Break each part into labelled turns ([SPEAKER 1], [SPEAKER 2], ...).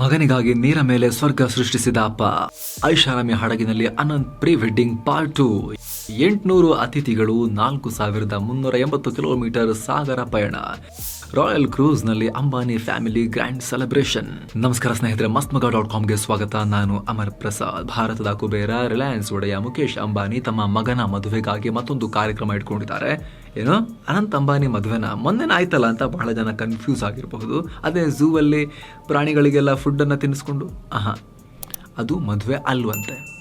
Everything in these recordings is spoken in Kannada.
[SPEAKER 1] ಮಗನಿಗಾಗಿ ನೀರ ಮೇಲೆ ಸ್ವರ್ಗ ಸೃಷ್ಟಿಸಿದ ಅಪ್ಪ. ಐಷಾರಾಮಿ ಹಡಗಿನಲ್ಲಿ Anant pre wedding part two. ಎಂಟುನೂರು ಅತಿಥಿಗಳು ನಾಲ್ಕು ಸಾವಿರದ ಮುನ್ನೂರ ಎಂಬತ್ತು ಕಿಲೋಮೀಟರ್ ಸಾಗರ ಪಯಣ. ರಾಯಲ್ ಕ್ರೂಸ್ನಲ್ಲಿ ಅಂಬಾನಿ ಫ್ಯಾಮಿಲಿ ಗ್ರ್ಯಾಂಡ್ ಸೆಲೆಬ್ರೇಷನ್ ನಮಸ್ಕಾರ ಸ್ನೇಹಿತರೆ ಮಸ್ತ್ ಮಗ ಡಾಟ್ ಕಾಮ್ಗೆ ಸ್ವಾಗತ. ನಾನು ಅಮರ್ ಪ್ರಸಾದ್. ಭಾರತದ ಕುಬೇರ ರಿಲಯನ್ಸ್ ಒಡೆಯ ಮುಖೇಶ್ ಅಂಬಾನಿ ತಮ್ಮ ಮಗನ ಮದುವೆಗಾಗಿ ಮತ್ತೊಂದು ಕಾರ್ಯಕ್ರಮ ಇಟ್ಕೊಂಡಿದ್ದಾರೆ. ಏನು? ಅನಂತ್ ಅಂಬಾನಿ ಮದುವೆನ? ಮೊನ್ನೆನ ಆಯ್ತಲ್ಲ ಅಂತ ಬಹಳ ಜನ ಕನ್ಫ್ಯೂಸ್ ಆಗಿರಬಹುದು. ಅದೇ ಝೂ ಅಲ್ಲಿ ಪ್ರಾಣಿಗಳಿಗೆಲ್ಲ ಫುಡ್ ಅನ್ನ ತಿನ್ನಿಸ್ಕೊಂಡು. ಆಹಾ, ಅದು ಮದುವೆ ಅಲ್ವಂತೆ.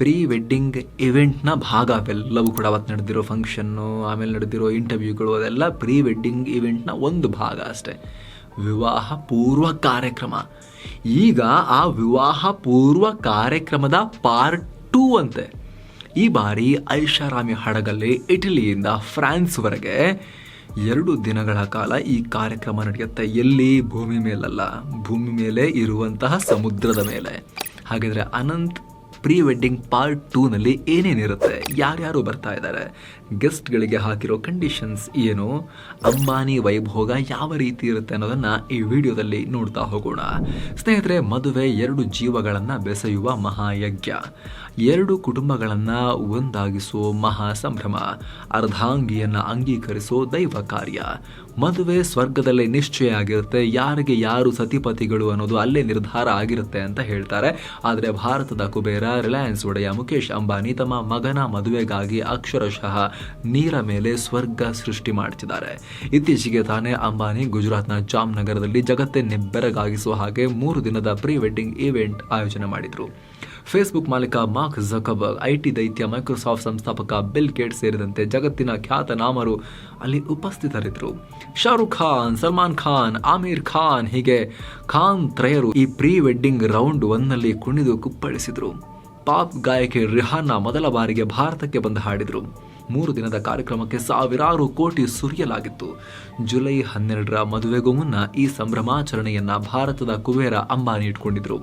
[SPEAKER 1] ಪ್ರೀ ವೆಡ್ಡಿಂಗ್ ಇವೆಂಟ್ನ ಭಾಗ ಅವೆಲ್ಲವೂ ಕೂಡ ಅವತ್ತು ನಡೆದಿರೋ ಫಂಕ್ಷನ್ನು, ಆಮೇಲೆ ನಡೆದಿರೋ ಇಂಟರ್ವ್ಯೂಗಳು, ಅದೆಲ್ಲ ಪ್ರೀ ವೆಡ್ಡಿಂಗ್ ಇವೆಂಟ್ನ ಒಂದು ಭಾಗ ಅಷ್ಟೇ. ವಿವಾಹ ಪೂರ್ವ ಕಾರ್ಯಕ್ರಮ. ಈಗ ಆ ವಿವಾಹ ಪೂರ್ವ ಕಾರ್ಯಕ್ರಮದ ಪಾರ್ಟ್ ಟೂ ಅಂತೆ. ಈ ಬಾರಿ ಐಷಾರಾಮಿ ಹಡಗಲ್ಲಿ, ಇಟಲಿಯಿಂದ ಫ್ರಾನ್ಸ್ವರೆಗೆ ಎರಡು ದಿನಗಳ ಕಾಲ ಈ ಕಾರ್ಯಕ್ರಮ ನಡೆಯುತ್ತೆ. ಎಲ್ಲಿ? ಭೂಮಿ ಮೇಲಲ್ಲ. ಭೂಮಿ ಮೇಲೆ ಇರುವಂತಹ ಸಮುದ್ರದ ಮೇಲೆ. ಹಾಗಿದ್ರೆ ಅನಂತ್ ಪ್ರೀ ವೆಡ್ಡಿಂಗ್ ಪಾರ್ಟ್ ಟೂನಲ್ಲಿ ಏನೇನಿರುತ್ತೆ ಯಾರ್ಯಾರು ಬರ್ತಾ ಇದ್ದಾರೆ ಗೆಸ್ಟ್ಗಳಿಗೆ ಹಾಕಿರೋ ಕಂಡೀಷನ್ಸ್ ಏನು? ಅಂಬಾನಿ ವೈಭೋಗ ಯಾವ ರೀತಿ ಇರುತ್ತೆ ಅನ್ನೋದನ್ನು ಈ ವಿಡಿಯೋದಲ್ಲಿ ನೋಡ್ತಾ ಹೋಗೋಣ. ಸ್ನೇಹಿತರೆ, ಮದುವೆ ಎರಡು ಜೀವಗಳನ್ನು ಬೆಸೆಯುವ ಮಹಾಯಜ್ಞ. ಎರಡು ಕುಟುಂಬಗಳನ್ನು ಒಂದಾಗಿಸೋ ಮಹಾ ಸಂಭ್ರಮ ಅರ್ಧಾಂಗಿಯನ್ನು ಅಂಗೀಕರಿಸೋ ದೈವ ಕಾರ್ಯ. ಮದುವೆ ಸ್ವರ್ಗದಲ್ಲೇ ನಿಶ್ಚಯ ಆಗಿರುತ್ತೆ, ಯಾರಿಗೆ ಯಾರು ಸತಿಪತಿಗಳು ಅನ್ನೋದು ಅಲ್ಲೇ ನಿರ್ಧಾರ ಆಗಿರುತ್ತೆ ಅಂತ ಹೇಳ್ತಾರೆ. ಆದರೆ ಭಾರತದ ಕುಬೇರ, ರಿಲಯನ್ಸ್ ಒಡೆಯ ಮುಖೇಶ್ ಅಂಬಾನಿ ತಮ್ಮ ಮಗನ ಮದುವೆಗಾಗಿ ಅಕ್ಷರಶಃ ನೀರ ಮೇಲೆ ಸ್ವರ್ಗ ಸೃಷ್ಟಿ ಮಾಡ್ತಿದ್ದಾರೆ. ಇತ್ತೀಚೆಗೆ ತಾನೇ ಅಂಬಾನಿ ಗುಜರಾತ್ನ ಜಾಮ್ನಗರದಲ್ಲಿ ಜಗತ್ತೇ ನಿಬ್ಬೆರಗಾಗಿಸುವ ಹಾಗೆ ಮೂರು ದಿನದ ಪ್ರೀ ವೆಡ್ಡಿಂಗ್ ಈವೆಂಟ್ ಆಯೋಜನೆ ಮಾಡಿದ್ರು. ಫೇಸ್ಬುಕ್ ಮಾಲೀಕ ಮಾರ್ಕ್ ಜಕಬರ್ಗ್ ಐಟಿ ದೈತ್ಯ, ಮೈಕ್ರೋಸಾಫ್ಟ್ ಸಂಸ್ಥಾಪಕ ಬಿಲ್ ಗೇಟ್ ಸೇರಿದಂತೆ ಜಗತ್ತಿನ ಖ್ಯಾತ ನಾಮರು ಅಲ್ಲಿ ಉಪಸ್ಥಿತರಿದ್ದರು. ಶಾರುಖ್ ಖಾನ್, ಸಲ್ಮಾನ್ ಖಾನ್, ಆಮೀರ್ ಖಾನ್ ಹೀಗೆ ಖಾನ್ ತ್ರಯರು ಈ ಪ್ರೀ ವೆಡ್ಡಿಂಗ್ ರೌಂಡ್ ಒನ್ನಲ್ಲಿ ಕುಣಿದು ಕುಪ್ಪಳಿಸಿದ್ರು. ಪಾಪ್ ಗಾಯಕಿ ರಿಹಾನ್ನ ಮೊದಲ ಬಾರಿಗೆ ಭಾರತಕ್ಕೆ ಬಂದು ಹಾಡಿದರು. ಮೂರು ದಿನದ ಕಾರ್ಯಕ್ರಮಕ್ಕೆ ಸಾವಿರಾರು ಕೋಟಿ ಸುರಿಯಲಾಗಿತ್ತು. ಜುಲೈ ಹನ್ನೆರಡರ ಮದುವೆಗೂ ಮುನ್ನ ಈ ಸಂಭ್ರಮಾಚರಣೆಯನ್ನ ಭಾರತದ ಕುಬೇರ ಅಂಬಾನಿ ಇಟ್ಕೊಂಡಿದ್ರು.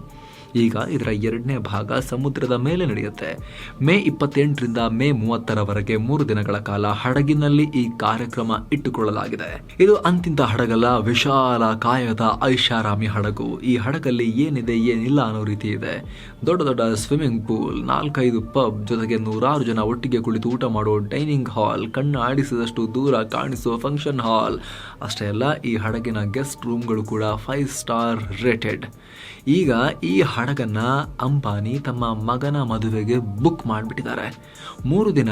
[SPEAKER 1] ಈಗ ಇದರ ಎರಡನೇ ಭಾಗ ಸಮುದ್ರದ ಮೇಲೆ ನಡೆಯುತ್ತೆ. ಮೇ ಇಪ್ಪತ್ತೆಂಟರಿಂದ ಮೇ ಮೂವತ್ತರವರೆಗೆ ಮೂರು ದಿನಗಳ ಕಾಲ ಹಡಗಿನಲ್ಲಿ ಈ ಕಾರ್ಯಕ್ರಮ ಇಟ್ಟುಕೊಳ್ಳಲಾಗಿದೆ. ಇದು ಅಂತಿಂತ ಹಡಗಲ್ಲ, ವಿಶಾಲ ಕಾಯದ ಐಷಾರಾಮಿ ಹಡಗು. ಈ ಹಡಗಲ್ಲಿ ಏನಿದೆ, ಏನಿಲ್ಲ ಅನ್ನೋ ರೀತಿ ಇದೆ. ದೊಡ್ಡ ದೊಡ್ಡ ಸ್ವಿಮ್ಮಿಂಗ್ ಪೂಲ್, ನಾಲ್ಕೈದು ಪಬ್, ಜೊತೆಗೆ ನೂರಾರು ಜನ ಒಟ್ಟಿಗೆ ಕುಳಿತು ಊಟ ಮಾಡೋ ಡೈನಿಂಗ್ ಹಾಲ್, ಕಣ್ಣು ಆಡಿಸಿದಷ್ಟು ದೂರ ಕಾಣಿಸುವ ಫಂಕ್ಷನ್ ಹಾಲ್. ಅಷ್ಟೇ ಅಲ್ಲ, ಈ ಹಡಗಿನ ಗೆಸ್ಟ್ ರೂಮ್ಗಳು ಕೂಡ ಫೈವ್ ಸ್ಟಾರ್ ರೇಟೆಡ್. ಈಗ ಈ ಹಡಗನ್ನ ಅಂಬಾನಿ ತಮ್ಮ ಮಗನ ಮದುವೆಗೆ ಬುಕ್ ಮಾಡಿಬಿಟ್ಟಿದ್ದಾರೆ. ಮೂರು ದಿನ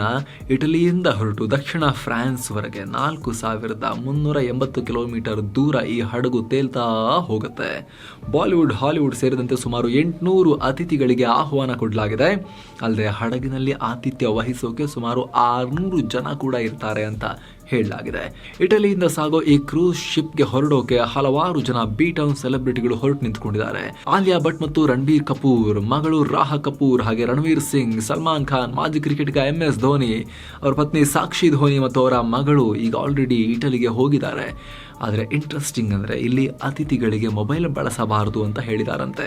[SPEAKER 1] ಇಟಲಿಯಿಂದ ಹೊರಟು ದಕ್ಷಿಣ ಫ್ರಾನ್ಸ್ವರೆಗೆ ನಾಲ್ಕು ಸಾವಿರದ ಮುನ್ನೂರ ಎಂಬತ್ತು ಕಿಲೋಮೀಟರ್ ದೂರ ಈ ಹಡಗು ತೇಲ್ತಾ ಹೋಗುತ್ತೆ. ಬಾಲಿವುಡ್, ಹಾಲಿವುಡ್ ಸೇರಿದಂತೆ ಸುಮಾರು ಎಂಟುನೂರು ಅತಿಥಿಗಳಿಗೆ ಆಹ್ವಾನ ಕೊಡಲಾಗಿದೆ. ಅಲ್ಲದೆ ಹಡಗಿನಲ್ಲಿ ಆತಿಥ್ಯ ವಹಿಸೋಕೆ ಸುಮಾರು ಆರುನೂರು ಜನ ಕೂಡ ಇರ್ತಾರೆ ಅಂತ ಹೇಳಲಾಗಿದೆ. ಇಟಲಿಯಿಂದ ಸಾಗೋ ಈ ಕ್ರೂಸ್ ಶಿಪ್ಗೆ ಹೊರಡೋಕೆ ಹಲವಾರು ಜನ ಬಿ ಟೌನ್ ಸೆಲೆಬ್ರಿಟಿಗಳು ಹೊರಟು ನಿಂತ್ಕೊಂಡಿದ್ದಾರೆ. ಆಲಿಯಾ ಭಟ್ ಮತ್ತು ರಣಬೀರ್ ಕಪೂರ್, ಮಗಳು ರಾಹ ಕಪೂರ್ ಹಾಗೆ ರಣವೀರ್ ಸಿಂಗ್, ಸಲ್ಮಾನ್ ಖಾನ್, ಮಾಜಿ ಕ್ರಿಕೆಟಿಗ ಎಂ ಎಸ್ ಧೋನಿ, ಅವರ ಪತ್ನಿ ಸಾಕ್ಷಿ ಧೋನಿ ಮತ್ತು ಅವರ ಮಗಳು ಈಗ ಆಲ್ರೆಡಿ ಇಟಲಿಗೆ ಹೋಗಿದ್ದಾರೆ. ಆದರೆ ಇಂಟ್ರೆಸ್ಟಿಂಗ್ ಅಂದರೆ ಇಲ್ಲಿ ಅತಿಥಿಗಳಿಗೆ ಮೊಬೈಲ್ ಬಳಸಬಾರದು ಅಂತ ಹೇಳಿದಾರಂತೆ.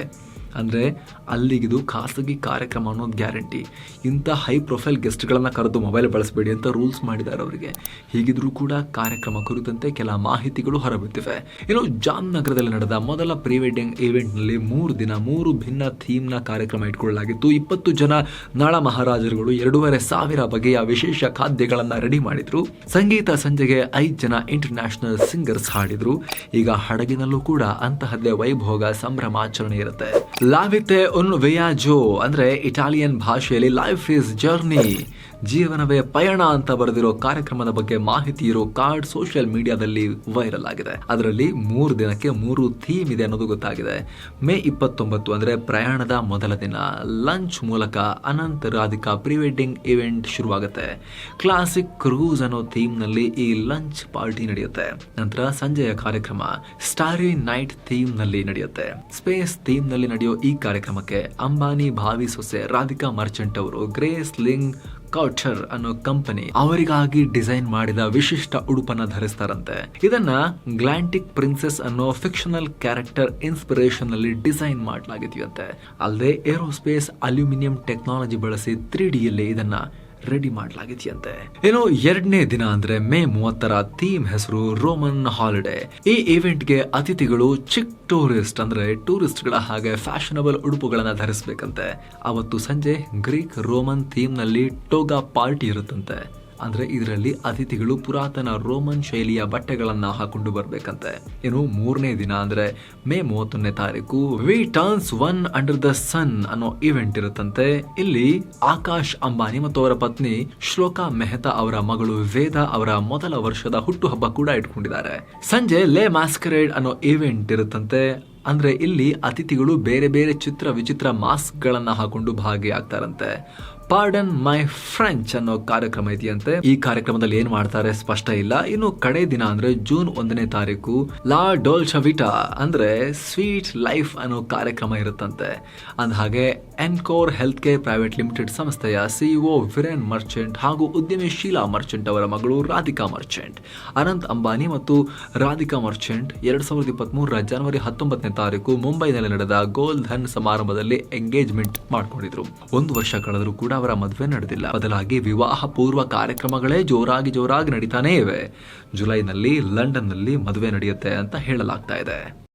[SPEAKER 1] ಅಂದರೆ ಅಲ್ಲಿಗಿದು ಖಾಸಗಿ ಕಾರ್ಯಕ್ರಮ ಅನ್ನೋದು ಗ್ಯಾರಂಟಿ. ಇಂಥ ಹೈ ಪ್ರೊಫೈಲ್ ಗೆಸ್ಟ್ಗಳನ್ನು ಕರೆದು ಮೊಬೈಲ್ ಬಳಸಬೇಡಿ ಅಂತ ರೂಲ್ಸ್ ಮಾಡಿದ್ದಾರೆ ಅವರಿಗೆ. ಹೀಗಿದ್ರೂ ಕೂಡ ಕಾರ್ಯಕ್ರಮ ಕುರಿತಂತೆ ಕೆಲ ಮಾಹಿತಿಗಳು ಹೊರಬಿದ್ದಿವೆ. ಇನ್ನು ಜಾಮ್ನಗರದಲ್ಲಿ ನಡೆದ ಮೊದಲ ಪ್ರೀ ವೆಡ್ಡಿಂಗ್ ಇವೆಂಟ್ನಲ್ಲಿ ಮೂರು ದಿನ ಮೂರು ಭಿನ್ನ ಥೀಮ್ನ ಕಾರ್ಯಕ್ರಮ ಇಟ್ಕೊಳ್ಳಲಾಗಿತ್ತು. ಇಪ್ಪತ್ತು ಜನ ನಾಳ ಮಹಾರಾಜರುಗಳು ಎರಡೂವರೆ ಸಾವಿರ ಬಗೆಯ ವಿಶೇಷ ಖಾದ್ಯಗಳನ್ನು ರೆಡಿ ಮಾಡಿದ್ರು. ಸಂಗೀತ ಸಂಜೆಗೆ ಐದು ಜನ ಇಂಟರ್ನ್ಯಾಷನಲ್ ಸಿಂಗರ್ಸ್ ಹಾಡಿದ್ರು. ಈಗ ಹಡಗಿನಲ್ಲೂ ಕೂಡ ಅಂತಹದ್ದೇ ವೈಭೋಗ ಸಂಭ್ರಮಾಚರಣೆ ಇರುತ್ತೆ. ಲಾವಿತೆ ಉನ್ ವೆಯಾಜೋ ಅಂದ್ರೆ ಇಟಾಲಿಯನ್ ಭಾಷೆಯಲ್ಲಿ ಲೈಫ್ ಇಸ್ ಜರ್ನಿ ಜೀವನವೇ ಪಯಣ ಅಂತ ಬರೆದಿರೋ ಕಾರ್ಯಕ್ರಮದ ಬಗ್ಗೆ ಮಾಹಿತಿ ಇರೋ ಕಾರ್ಡ್ ಸೋಷಿಯಲ್ ಮೀಡಿಯಾದಲ್ಲಿ ವೈರಲ್ ಆಗಿದೆ. ಅದರಲ್ಲಿ ಮೂರು ದಿನಕ್ಕೆ ಮೂರು ಥೀಮ್ ಇದೆ ಅನ್ನೋದು ಗೊತ್ತಾಗಿದೆ. ಮೇ ಇಪ್ಪತ್ತೊಂಬತ್ತು ಅಂದ್ರೆ ಪ್ರಯಾಣದ ಮೊದಲ ದಿನ. ಲಂಚ್ ಮೂಲಕ Anant Radhika pre wedding event ಶುರುವಾಗುತ್ತೆ. ಕ್ಲಾಸಿಕ್ ಕ್ರೂಸ್ ಅನ್ನೋ ಥೀಮ್ನಲ್ಲಿ ಈ ಲಂಚ್ ಪಾರ್ಟಿ ನಡೆಯುತ್ತೆ. ನಂತರ ಸಂಜೆಯ ಕಾರ್ಯಕ್ರಮ ಸ್ಟಾರಿ ನೈಟ್ ಥೀಮ್ನಲ್ಲಿ ನಡೆಯುತ್ತೆ. ಸ್ಪೇಸ್ ಥೀಮ್ನಲ್ಲಿ ನಡೆಯೋ ಈ ಕಾರ್ಯಕ್ರಮಕ್ಕೆ ಅಂಬಾನಿ ಭಾವಿ ಸೊಸೆ ರಾಧಿಕಾ ಮರ್ಚೆಂಟ್ ಅವರು ಗ್ರೇಸ್ ಲಿಂಗ್ ಕೌಚರ್ ಅನ್ನೋ ಕಂಪನಿ ಅವರಿಗಾಗಿ ಡಿಸೈನ್ ಮಾಡಿದ ವಿಶಿಷ್ಟ ಉಡುಪನ್ನ ಧರಿಸ್ತಾರಂತೆ. ಇದನ್ನ ಗ್ಲಾಂಟಿಕ್ ಪ್ರಿನ್ಸೆಸ್ ಅನ್ನೋ ಫಿಕ್ಷನಲ್ ಕ್ಯಾರೆಕ್ಟರ್ ಇನ್ಸ್ಪಿರೇಷನ್ನಲ್ಲಿ ಡಿಸೈನ್ ಮಾಡಲಾಗಿದೆಯಂತೆ. ಅಲ್ಲದೆ ಏರೋಸ್ಪೇಸ್ ಅಲ್ಯೂಮಿನಿಯಂ ಟೆಕ್ನಾಲಜಿ ಬಳಸಿ ತ್ರೀ ಡಿಯಲ್ಲಿ ಇದನ್ನ ರೆಡಿ ಮಾಡಲಾಗಿದೆಯಂತೆ. ಏನೋ ಎರಡನೇ ದಿನ ಅಂದ್ರೆ ಮೇ ಮೂವತ್ತರ ಥೀಮ್ ಹೆಸರು ರೋಮನ್ ಹಾಲಿಡೇ. ಈ ಇವೆಂಟ್ಗೆ ಅತಿಥಿಗಳು ಚಿಕ್ ಟೂರಿಸ್ಟ್ ಅಂದ್ರೆ ಟೂರಿಸ್ಟ್ಗಳ ಹಾಗೆ ಫ್ಯಾಷನಬಲ್ ಉಡುಪುಗಳನ್ನ ಧರಿಸಬೇಕಂತೆ. ಅವತ್ತು ಸಂಜೆ ಗ್ರೀಕ್ ರೋಮನ್ ಥೀಮ್ನಲ್ಲಿ ಟೋಗಾ ಪಾರ್ಟಿ ಇರುತ್ತಂತೆ. ಅಂದ್ರೆ ಇದರಲ್ಲಿ ಅತಿಥಿಗಳು ಪುರಾತನ ರೋಮನ್ ಶೈಲಿಯ ಬಟ್ಟೆಗಳನ್ನ ಹಾಕೊಂಡು ಬರ್ಬೇಕಂತೆ. ಇನ್ನು ಮೂರನೇ ದಿನ ಅಂದ್ರೆ ಮೇ ಮೂವತ್ತೊಂದನೇ ತಾರೀಕು V turns one under the sun ಅನ್ನೋ ಇವೆಂಟ್ ಇರುತ್ತಂತೆ. ಇಲ್ಲಿ ಆಕಾಶ್ ಅಂಬಾನಿ ಮತ್ತು ಅವರ ಪತ್ನಿ ಶ್ಲೋಕಾ ಮೆಹ್ತಾ ಅವರ ಮಗಳು ವೇದ ಅವರ ಮೊದಲ ವರ್ಷದ ಹುಟ್ಟುಹಬ್ಬ ಕೂಡ ಇಟ್ಕೊಂಡಿದ್ದಾರೆ. ಸಂಜೆ ಲೇ ಮಾಸ್ಕರೇಡ್ ಅನ್ನೋ ಇವೆಂಟ್ ಇರುತ್ತಂತೆ. ಅಂದ್ರೆ ಇಲ್ಲಿ ಅತಿಥಿಗಳು ಬೇರೆ ಬೇರೆ ಚಿತ್ರ ವಿಚಿತ್ರ ಮಾಸ್ಕ್ ಗಳನ್ನ ಹಾಕೊಂಡು ಭಾಗಿಯಾಗ್ತಾರಂತೆ. ಪಾರ್ಡನ್ ಮೈ ಫ್ರೆಂಚ್ ಅನ್ನೋ ಕಾರ್ಯಕ್ರಮ ಇದೆಯಂತೆ. ಈ ಕಾರ್ಯಕ್ರಮದಲ್ಲಿ ಏನ್ ಮಾಡ್ತಾರೆ ಸ್ಪಷ್ಟ ಇಲ್ಲ. ಇನ್ನು ಕಡೆ ದಿನ ಅಂದ್ರೆ ಜೂನ್ ಒಂದನೇ ತಾರೀಕು ಲಾ ಡೋಲ್ಚವಿಟಾ ಅಂದ್ರೆ ಸ್ವೀಟ್ ಲೈಫ್ ಅನ್ನೋ ಕಾರ್ಯಕ್ರಮ ಇರುತ್ತಂತೆ. ಅಂದ ಹಾಗೆ encore health care private limited ಸಂಸ್ಥೆಯ ಸಿಇಒ ವಿರೇನ್ ಮರ್ಚೆಂಟ್ ಹಾಗೂ ಉದ್ಯಮಿ ಶೀಲಾ ಮರ್ಚೆಂಟ್ ಅವರ ಮಗಳು ರಾಧಿಕಾ ಮರ್ಚೆಂಟ್ ಅನಂತ್ ಅಂಬಾನಿ ಮತ್ತು ರಾಧಿಕಾ ಮರ್ಚೆಂಟ್ ಎರಡ್ ಸಾವಿರದ ಇಪ್ಪತ್ತ್ ಮೂರರ ಜನವರಿ ಹತ್ತೊಂಬತ್ತನೇ ತಾರೀಕು ಮುಂಬೈನಲ್ಲಿ ನಡೆದ ಗೋಲ್ಡನ್ ಧನ್ ಸಮಾರಂಭದಲ್ಲಿ ಎಂಗೇಜ್ಮೆಂಟ್ ಮಾಡಿಕೊಂಡಿದ್ರು. ಒಂದು ವರ್ಷ ಕಳೆದರೂ ಕೂಡ ಅವರ ಮದುವೆ ನಡೆದಿಲ್ಲ. ಬದಲಾಗಿ ವಿವಾಹ ಪೂರ್ವ ಕಾರ್ಯಕ್ರಮಗಳೇ ಜೋರಾಗಿ ಜೋರಾಗಿ ನಡೀತಾನೇ ಇವೆ. ಜುಲೈನಲ್ಲಿ ಲಂಡನ್ನಲ್ಲಿ ಮದುವೆ ನಡೆಯುತ್ತೆ ಅಂತ ಹೇಳಲಾಗ್ತಾ ಇದೆ.